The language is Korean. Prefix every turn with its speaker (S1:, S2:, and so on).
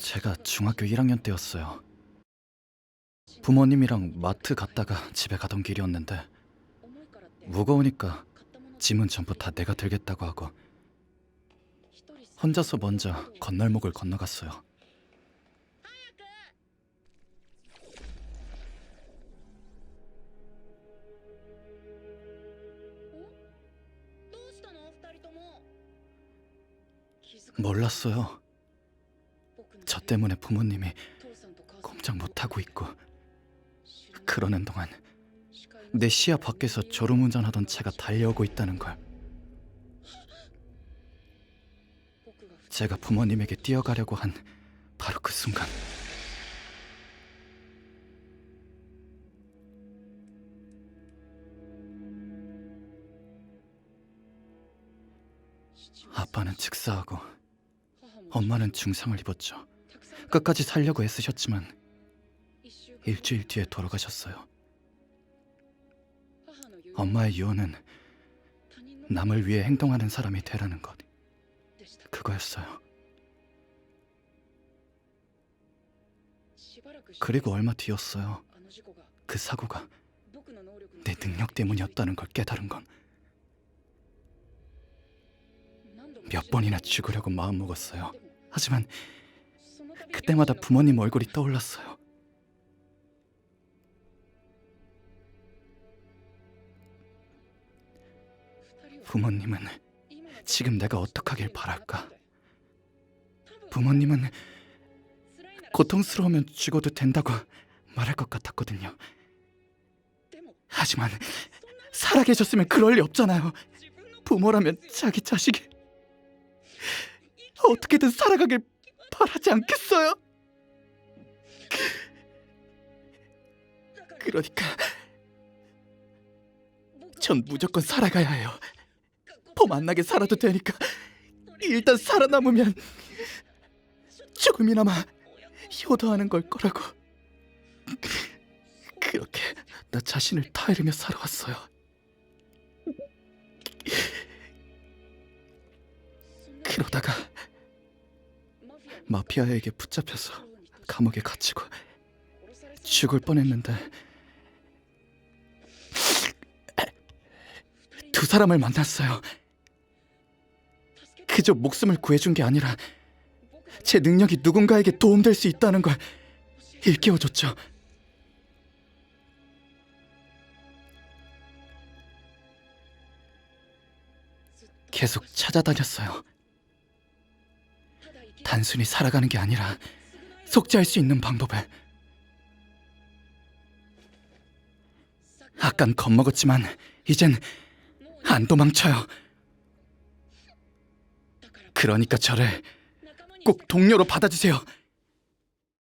S1: 제가 중학교 1학년 때였어요. 부모님이랑 마트 갔다가 집에 가던 길이었는데 무거우니까 짐은 전부 다 내가 들겠다고 하고 혼자서 먼저 건널목을 건너갔어요. 몰랐어요. 저 때문에 부모님이 꼼짝 못하고 있고 그러는 동안 내 시야 밖에서 졸음운전하던 차가 달려오고 있다는 걸 제가 부모님에게 뛰어가려고 한 바로 그 순간 아빠는 즉사하고 엄마는 중상을 입었죠. 끝까지 살려고 애쓰셨지만 일주일 뒤에 돌아가셨어요. 엄마의 유언은 남을 위해 행동하는 사람이 되라는 것. 그거였어요. 그리고 얼마 뒤였어요. 그 사고가 내 능력 때문이었다는 걸 깨달은 건 몇 번이나 죽으려고 마음먹었어요. 하지만 그때마다 부모님 얼굴이 떠올랐어요. 부모님은 지금 내가 어떡하길 바랄까? 부모님은 고통스러우면 죽어도 된다고 말할 것 같았거든요. 하지만 살아계셨으면 그럴 리 없잖아요. 부모라면 자기 자식이 어떻게든 살아가길 바라지 않겠어요? 그러니까 전 무조건 살아가야 해요. 폼안 나게 살아도 되니까 일단 살아남으면 조금이나마 효도하는 걸 거라고. 그렇게 나 자신을 타이르며 살아왔어요. 그러다가 마피아에게 붙잡혀서 감옥에 갇히고 죽을 뻔했는데 두 사람을 만났어요. 그저 목숨을 구해준 게 아니라 제 능력이 누군가에게 도움될 수 있다는 걸 일깨워줬죠. 계속 찾아다녔어요. 단순히 살아가는 게 아니라 속죄할 수 있는 방법을. 아깐 겁먹었지만 이젠 안 도망쳐요. 그러니까 저를 꼭 동료로 받아주세요.